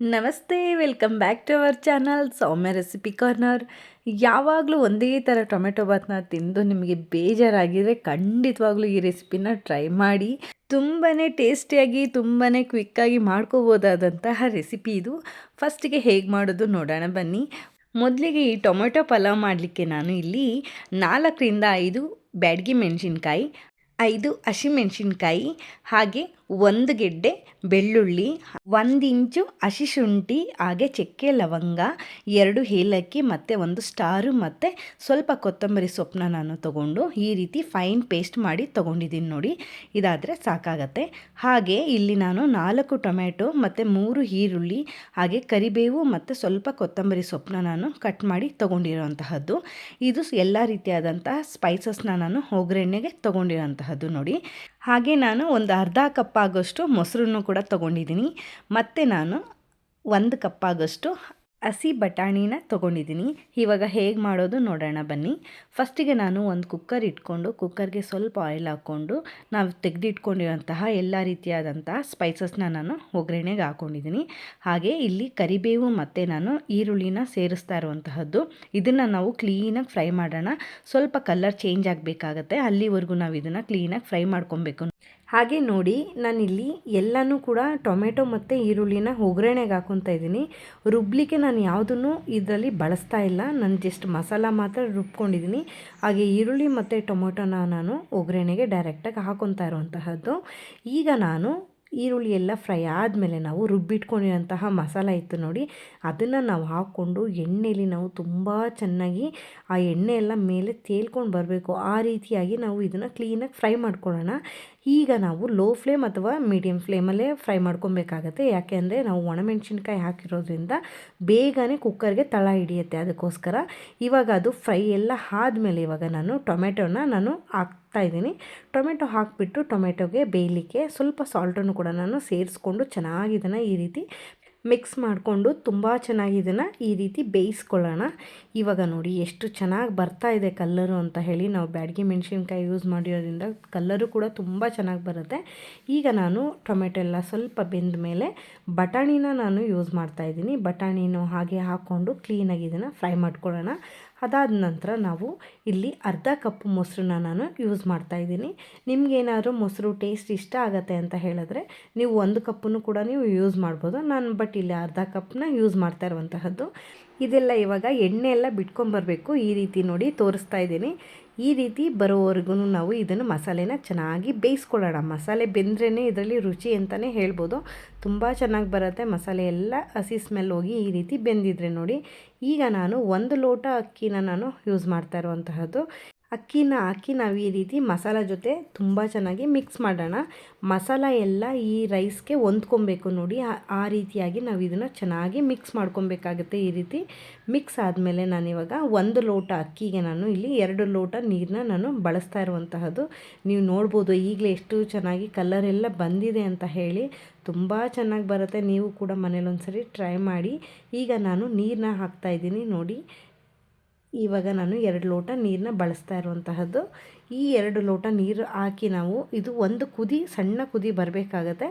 ನಮಸ್ತೆ, welcome back to our channel Soumya recipe corner. ಯಾವಾಗಲೂ ಒಂದೇ ಥರ ಟೊಮೆಟೊ ಬಾತ್ನ ತಿಂದು ನಿಮಗೆ ಬೇಜಾರಾಗಿದರೆ ಖಂಡಿತವಾಗ್ಲೂ ಈ ರೆಸಿಪಿನ ಟ್ರೈ ಮಾಡಿ. ತುಂಬಾ ಟೇಸ್ಟಿಯಾಗಿ ತುಂಬಾ ಕ್ವಿಕ್ಕಾಗಿ ಮಾಡ್ಕೋಬೋದಾದಂತಹ ರೆಸಿಪಿ ಇದು. ಫಸ್ಟಿಗೆ ಹೇಗೆ ಮಾಡೋದು ನೋಡೋಣ ಬನ್ನಿ. ಮೊದಲಿಗೆ ಈ ಟೊಮೆಟೊ ಪಲಾವ್ ಮಾಡಲಿಕ್ಕೆ ನಾನು ಇಲ್ಲಿ ನಾಲ್ಕರಿಂದ ಐದು ಬ್ಯಾಡಗಿ ಮೆಣಸಿನ್ಕಾಯಿ, ಐದು ಹಸಿಮೆಣಸಿನ್ಕಾಯಿ ಹಾಗೆ ಒಂದು ಗೆಡ್ಡೆ, ಬೆಳ್ಳುಳ್ಳಿ, ಒಂದು ಇಂಚು ಹಸಿ ಶುಂಠಿ, ಹಾಗೆ ಚಕ್ಕೆ ಲವಂಗ, ಎರಡು ಏಲಕ್ಕಿ ಮತ್ತು ಒಂದು ಸ್ಟಾರು ಮತ್ತು ಸ್ವಲ್ಪ ಕೊತ್ತಂಬರಿ ಸೊಪ್ಪನ್ನ ನಾನು ತಗೊಂಡು ಈ ರೀತಿ ಫೈನ್ ಪೇಸ್ಟ್ ಮಾಡಿ ತೊಗೊಂಡಿದ್ದೀನಿ ನೋಡಿ, ಇದಾದರೆ ಸಾಕಾಗತ್ತೆ. ಹಾಗೆ ಇಲ್ಲಿ ನಾನು ನಾಲ್ಕು ಟೊಮ್ಯಾಟೊ ಮತ್ತು ಮೂರು ಈರುಳ್ಳಿ, ಹಾಗೆ ಕರಿಬೇವು ಮತ್ತು ಸ್ವಲ್ಪ ಕೊತ್ತಂಬರಿ ಸೊಪ್ಪನ್ನ ನಾನು ಕಟ್ ಮಾಡಿ ತೊಗೊಂಡಿರೋಂತಹದ್ದು. ಇದು ಎಲ್ಲ ರೀತಿಯಾದಂತಹ ಸ್ಪೈಸಸ್ನ ನಾನು ಒಗ್ಗರಣೆಗೆ ತೊಗೊಂಡಿರೋಂತಹದ್ದು ನೋಡಿ. ಹಾಗೆ ನಾನು ಒಂದು ಅರ್ಧ ಕಪ್ ಆಗೋಷ್ಟು ಮೊಸರನ್ನು ಕೂಡ ತೊಗೊಂಡಿದ್ದೀನಿ. ಮತ್ತು ನಾನು ಒಂದು ಕಪ್ ಆಗೋಷ್ಟು ಹಸಿ ಬಟಾಣಿನ ತೊಗೊಂಡಿದ್ದೀನಿ. ಇವಾಗ ಹೇಗೆ ಮಾಡೋದು ನೋಡೋಣ ಬನ್ನಿ. ಫಸ್ಟಿಗೆ ನಾನು ಒಂದು ಕುಕ್ಕರ್ ಇಟ್ಕೊಂಡು, ಕುಕ್ಕರ್ಗೆ ಸ್ವಲ್ಪ ಆಯಿಲ್ ಹಾಕ್ಕೊಂಡು, ನಾವು ತೆಗೆದಿಟ್ಕೊಂಡಿರೋಂತಹ ಎಲ್ಲ ರೀತಿಯಾದಂತಹ ಸ್ಪೈಸಸ್ನ ನಾನು ಒಗ್ಗರಣೆಗೆ ಹಾಕ್ಕೊಂಡಿದ್ದೀನಿ ಹಾಗೆ ಇಲ್ಲಿ ಕರಿಬೇವು ಮತ್ತು ನಾನು ಈರುಳ್ಳಿನ ಸೇರಿಸ್ತಾ ಇರುವಂತಹದ್ದು. ಇದನ್ನು ನಾವು ಕ್ಲೀನಾಗಿ ಫ್ರೈ ಮಾಡೋಣ. ಸ್ವಲ್ಪ ಕಲರ್ ಚೇಂಜ್ ಆಗಬೇಕಾಗತ್ತೆ. ಅಲ್ಲಿವರೆಗೂ ನಾವು ಇದನ್ನು ಕ್ಲೀನಾಗಿ ಫ್ರೈ ಮಾಡ್ಕೊಬೇಕು. ಹಾಗೆ ನೋಡಿ ನಾನಿಲ್ಲಿ ಎಲ್ಲನೂ ಕೂಡ ಟೊಮೆಟೊ ಮತ್ತು ಈರುಳ್ಳಿನ ಒಗ್ಗರಣೆಗೆ ಹಾಕೊತಾ ಇದ್ದೀನಿ. ರುಬ್ಲಿಕ್ಕೆ ನಾನು ಯಾವುದನ್ನು ಇದರಲ್ಲಿ ಬಳಸ್ತಾ ಇಲ್ಲ. ನಾನು ಜಸ್ಟ್ ಮಸಾಲ ಮಾತ್ರ ರುಬ್ಕೊಂಡಿದ್ದೀನಿ. ಹಾಗೆ ಈರುಳ್ಳಿ ಮತ್ತು ಟೊಮೆಟೊನ ನಾನು ಒಗ್ಗರಣೆಗೆ ಡೈರೆಕ್ಟಾಗಿ ಹಾಕೊತಾ ಇರುವಂತಹದ್ದು. ಈಗ ನಾನು ಈರುಳ್ಳಿ ಎಲ್ಲ ಫ್ರೈ ಆದಮೇಲೆ ನಾವು ರುಬ್ಬಿಟ್ಕೊಂಡಿರೋಂತಹ ಮಸಾಲ ಇತ್ತು ನೋಡಿ, ಅದನ್ನು ನಾವು ಹಾಕ್ಕೊಂಡು ಎಣ್ಣೆಯಲ್ಲಿ ನಾವು ತುಂಬ ಚೆನ್ನಾಗಿ ಆ ಎಣ್ಣೆ ಎಲ್ಲ ಮೇಲೆ ತೇಲ್ಕೊಂಡು ಬರಬೇಕು. ಆ ರೀತಿಯಾಗಿ ನಾವು ಇದನ್ನು ಕ್ಲೀನಾಗಿ ಫ್ರೈ ಮಾಡ್ಕೊಳ್ಳೋಣ. ಈಗ ನಾವು ಲೋ ಫ್ಲೇಮ್ ಅಥವಾ ಮೀಡಿಯಮ್ ಫ್ಲೇಮಲ್ಲೇ ಫ್ರೈ ಮಾಡ್ಕೊಬೇಕಾಗತ್ತೆ. ಯಾಕೆಂದರೆ ನಾವು ಒಣಮೆಣ್ಸಿನ್ಕಾಯಿ ಹಾಕಿರೋದ್ರಿಂದ ಬೇಗನೆ ಕುಕ್ಕರ್ಗೆ ತಳ ಹಿಡಿಯುತ್ತೆ. ಅದಕ್ಕೋಸ್ಕರ ಇವಾಗ ಅದು ಫ್ರೈ ಎಲ್ಲ ಆದಮೇಲೆ ಇವಾಗ ನಾನು ಟೊಮೆಟೊನ ನಾನು ಹಾಕ್ತಾ ಇದ್ದೀನಿ. ಟೊಮೆಟೊ ಹಾಕಿಬಿಟ್ಟು ಟೊಮೆಟೊಗೆ ಬೇಯಲಿಕ್ಕೆ ಸ್ವಲ್ಪ ಸಾಲ್ಟನ್ನು ಕೂಡ ನಾನು ಸೇರಿಸ್ಕೊಂಡು ಚೆನ್ನಾಗಿ ಈ ರೀತಿ ಮಿಕ್ಸ್ ಮಾಡಿಕೊಂಡು ತುಂಬ ಚೆನ್ನಾಗಿ ಈ ರೀತಿ ಬೇಯಿಸ್ಕೊಳ್ಳೋಣ. ಇವಾಗ ನೋಡಿ ಎಷ್ಟು ಚೆನ್ನಾಗಿ ಬರ್ತಾ ಇದೆ ಕಲ್ಲರು ಅಂತ ಹೇಳಿ ನಾವು ಬ್ಯಾಡಗಿ ಮೆಣಸಿನ್ಕಾಯಿ ಯೂಸ್ ಮಾಡಿರೋದ್ರಿಂದ ಕಲ್ಲರು ಕೂಡ ತುಂಬ ಚೆನ್ನಾಗಿ ಬರುತ್ತೆ. ಈಗ ನಾನು ಟೊಮೆಟೊ ಎಲ್ಲ ಸ್ವಲ್ಪ ಬೆಂದ ಮೇಲೆ ಬಟಾಣಿನ ನಾನು ಯೂಸ್ ಮಾಡ್ತಾಯಿದ್ದೀನಿ ಬಟಾಣಿನೂ ಹಾಗೆ ಹಾಕ್ಕೊಂಡು ಕ್ಲೀನಾಗಿ ಇದನ್ನು ಫ್ರೈ ಮಾಡ್ಕೊಳ್ಳೋಣ. ಅದಾದ ನಂತರ ನಾವು ಇಲ್ಲಿ ಅರ್ಧ ಕಪ್ ಮೊಸರನ್ನ ನಾನು ಯೂಸ್ ಮಾಡ್ತಾ ಇದ್ದೀನಿ. ನಿಮಗೇನಾದರೂ ಮೊಸರು ಟೇಸ್ಟ್ ಇಷ್ಟ ಆಗುತ್ತೆ ಅಂತ ಹೇಳಿದ್ರೆ ನೀವು ಒಂದು ಕಪ್ಪನ್ನು ಕೂಡ ನೀವು ಯೂಸ್ ಮಾಡ್ಬೋದು. ನಾನು ಬಟ್ ಇಲ್ಲಿ ಅರ್ಧ ಕಪ್ನ ಯೂಸ್ ಮಾಡ್ತಾ ಇರುವಂತಹದ್ದು. ಇದೆಲ್ಲ ಇವಾಗ ಎಣ್ಣೆ ಎಲ್ಲ ಬಿಟ್ಕೊಂಬರ್ಬೇಕು. ಈ ರೀತಿ ನೋಡಿ ತೋರಿಸ್ತಾ ಇದ್ದೀನಿ. ಈ ರೀತಿ ಬರೋವರೆಗೂ ನಾವು ಇದನ್ನು ಮಸಾಲೆನ ಚೆನ್ನಾಗಿ ಬೇಯಿಸ್ಕೊಳ್ಳೋಣ. ಮಸಾಲೆ ಬೆಂದ್ರೇ ಇದರಲ್ಲಿ ರುಚಿ ಅಂತಲೇ ಹೇಳ್ಬೋದು. ತುಂಬ ಚೆನ್ನಾಗಿ ಬರುತ್ತೆ. ಮಸಾಲೆ ಎಲ್ಲ ಹಸಿ ಸ್ಮೆಲ್ ಹೋಗಿ ಈ ರೀತಿ ಬೆಂದಿದ್ರೆ ನೋಡಿ. ಈಗ ನಾನು ಒಂದು ಲೋಟ ಅಕ್ಕಿನ ನಾನು ಯೂಸ್ ಮಾಡ್ತಾ ಇರುವಂತಹದ್ದು. ಅಕ್ಕಿನ ಹಾಕಿ ನಾವು ಈ ರೀತಿ ಮಸಾಲ ಜೊತೆ ತುಂಬ ಚೆನ್ನಾಗಿ ಮಿಕ್ಸ್ ಮಾಡೋಣ. ಮಸಾಲ ಎಲ್ಲ ಈ ರೈಸ್ಗೆ ಹೊಂದ್ಕೊಬೇಕು ನೋಡಿ. ಆ ರೀತಿಯಾಗಿ ನಾವು ಇದನ್ನು ಚೆನ್ನಾಗಿ ಮಿಕ್ಸ್ ಮಾಡ್ಕೊಬೇಕಾಗುತ್ತೆ ಈ ರೀತಿ. ಮಿಕ್ಸ್ ಆದಮೇಲೆ ನಾನಿವಾಗ ಒಂದು ಲೋಟ ಅಕ್ಕಿಗೆ ನಾನು ಇಲ್ಲಿ ಎರಡು ಲೋಟ ನೀರನ್ನ ನಾನು ಬಳಸ್ತಾ ಇರುವಂತಹದ್ದು. ನೀವು ನೋಡ್ಬೋದು ಈಗಲೇ ಎಷ್ಟು ಚೆನ್ನಾಗಿ ಕಲರ್ ಎಲ್ಲ ಬಂದಿದೆ ಅಂತ ಹೇಳಿ ತುಂಬ ಚೆನ್ನಾಗಿ ಬರುತ್ತೆ. ನೀವು ಕೂಡ ಮನೇಲಿ ಒಂದ್ಸರಿ ಟ್ರೈ ಮಾಡಿ. ಈಗ ನಾನು ನೀರನ್ನ ಹಾಕ್ತಾಯಿದ್ದೀನಿ ನೋಡಿ. ಇವಾಗ ನಾನು ಎರಡು ಲೋಟ ನೀರನ್ನ ಬಳಸ್ತಾ ಇರುವಂತಹದ್ದು. ಈ ಎರಡು ಲೋಟ ನೀರು ಹಾಕಿ ನಾವು ಇದು ಒಂದು ಕುದಿ, ಸಣ್ಣ ಕುದಿ ಬರಬೇಕಾಗತ್ತೆ.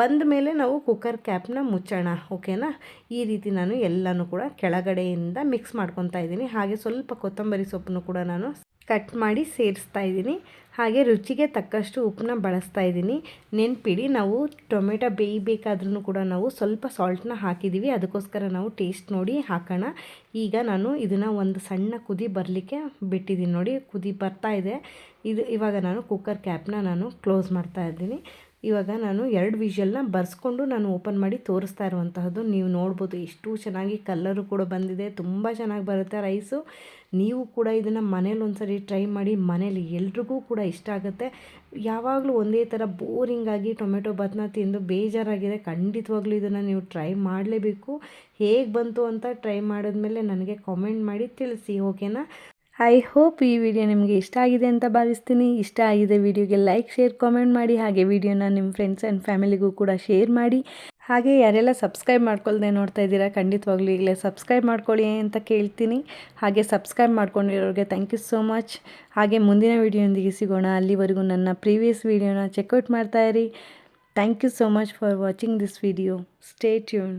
ಬಂದ ಮೇಲೆ ನಾವು ಕುಕ್ಕರ್ ಕ್ಯಾಪ್ನ ಮುಚ್ಚೋಣ ಓಕೆನಾ ಈ ರೀತಿ ನಾನು ಎಲ್ಲನೂ ಕೂಡ ಕೆಳಗಡೆಯಿಂದ ಮಿಕ್ಸ್ ಮಾಡ್ಕೊತಾ ಇದ್ದೀನಿ. ಹಾಗೆ ಸ್ವಲ್ಪ ಕೊತ್ತಂಬರಿ ಸೊಪ್ಪನ್ನು ಕೂಡ ನಾನು ಕಟ್ ಮಾಡಿ ಸೇರಿಸ್ತಾ ಇದ್ದೀನಿ. ಹಾಗೆ ರುಚಿಗೆ ತಕ್ಕಷ್ಟು ಉಪ್ಪನ್ನ ಬಳಸ್ತಾ ಇದ್ದೀನಿ. ನೆನ್ಪಿಡಿ, ನಾವು ಟೊಮೆಟೊ ಬೇಯಬೇಕಾದ್ರೂ ಕೂಡ ನಾವು ಸ್ವಲ್ಪ ಸಾಲ್ಟನ್ನ ಹಾಕಿದ್ದೀವಿ. ಅದಕ್ಕೋಸ್ಕರ ನಾವು ಟೇಸ್ಟ್ ನೋಡಿ ಹಾಕೋಣ. ಈಗ ನಾನು ಇದನ್ನು ಒಂದು ಸಣ್ಣ ಕುದಿ ಬರಲಿಕ್ಕೆ ಬಿಟ್ಟಿದ್ದೀನಿ ನೋಡಿ, ಕುದಿ ಬರ್ತಾ ಇದೆ. ಇದು ಇವಾಗ ನಾನು ಕುಕ್ಕರ್ ಕ್ಯಾಪ್ನ ನಾನು ಕ್ಲೋಸ್ ಮಾಡ್ತಾ ಇದ್ದೀನಿ. ಇವಾಗ ನಾನು ಎರಡು ವಿಷಲ್ನ ಬರ್ಸ್ಕೊಂಡು ನಾನು ಓಪನ್ ಮಾಡಿ ತೋರಿಸ್ತಾ ಇರುವಂತಹದ್ದು. ನೀವು ನೋಡ್ಬೋದು ಎಷ್ಟು ಚೆನ್ನಾಗಿ ಕಲ್ಲರು ಕೂಡ ಬಂದಿದೆ. ತುಂಬ ಚೆನ್ನಾಗಿ ಬರುತ್ತೆ ರೈಸು ನೀವು ಕೂಡ ಇದನ್ನು ಮನೇಲಿ ಒಂದ್ಸರಿ ಟ್ರೈ ಮಾಡಿ ಮನೇಲಿ ಎಲ್ರಿಗೂ ಕೂಡ ಇಷ್ಟ ಆಗುತ್ತೆ. ಯಾವಾಗಲೂ ಒಂದೇ ಥರ ಬೋರಿಂಗಾಗಿ ಟೊಮೆಟೊ ಬತ್ನ ತಿಂದು ಬೇಜಾರಾಗಿದೆ. ಖಂಡಿತವಾಗ್ಲೂ ಇದನ್ನು ನೀವು ಟ್ರೈ ಮಾಡಲೇಬೇಕು. ಹೇಗೆ ಬಂತು ಅಂತ ಟ್ರೈ ಮಾಡಿದ್ಮೇಲೆ ನನಗೆ ಕಾಮೆಂಟ್ ಮಾಡಿ ತಿಳಿಸಿ ಓಕೆನಾ ಐ ಹೋಪ್ ಈ ವಿಡಿಯೋ ನಿಮಗೆ ಇಷ್ಟ ಆಗಿದೆ ಅಂತ ಭಾವಿಸ್ತೀನಿ. ಇಷ್ಟ ಆಗಿದೆ ವಿಡಿಯೋಗೆ ಲೈಕ್ ಶೇರ್ ಕಾಮೆಂಟ್ ಮಾಡಿ. ಹಾಗೆ ವಿಡಿಯೋನ ನಿಮ್ಮ ಫ್ರೆಂಡ್ಸ್ ಆ್ಯಂಡ್ ಫ್ಯಾಮಿಲಿಗೂ ಕೂಡ ಶೇರ್ ಮಾಡಿ. ಹಾಗೆ ಯಾರೆಲ್ಲ ಸಬ್ಸ್ಕ್ರೈಬ್ ಮಾಡ್ಕೊಳ್ದೆ ನೋಡ್ತಾ ಇದ್ದೀರಾ, ಖಂಡಿತವಾಗ್ಲೂ ಈಗಲೇ ಸಬ್ಸ್ಕ್ರೈಬ್ ಮಾಡ್ಕೊಳ್ಳಿ ಅಂತ ಕೇಳ್ತೀನಿ. ಹಾಗೆ ಸಬ್ಸ್ಕ್ರೈಬ್ ಮಾಡ್ಕೊಂಡಿರೋರಿಗೆ ಥ್ಯಾಂಕ್ ಯು ಸೋ ಮಚ್ ಹಾಗೆ ಮುಂದಿನ ವಿಡಿಯೋಂದಿಗೆ ಸಿಗೋಣ. ಅಲ್ಲಿವರೆಗೂ ನನ್ನ ಪ್ರೀವಿಯಸ್ ವಿಡಿಯೋನ check out ಮಾಡ್ತಾಯಿರಿ thank you so much for watching this video stay tune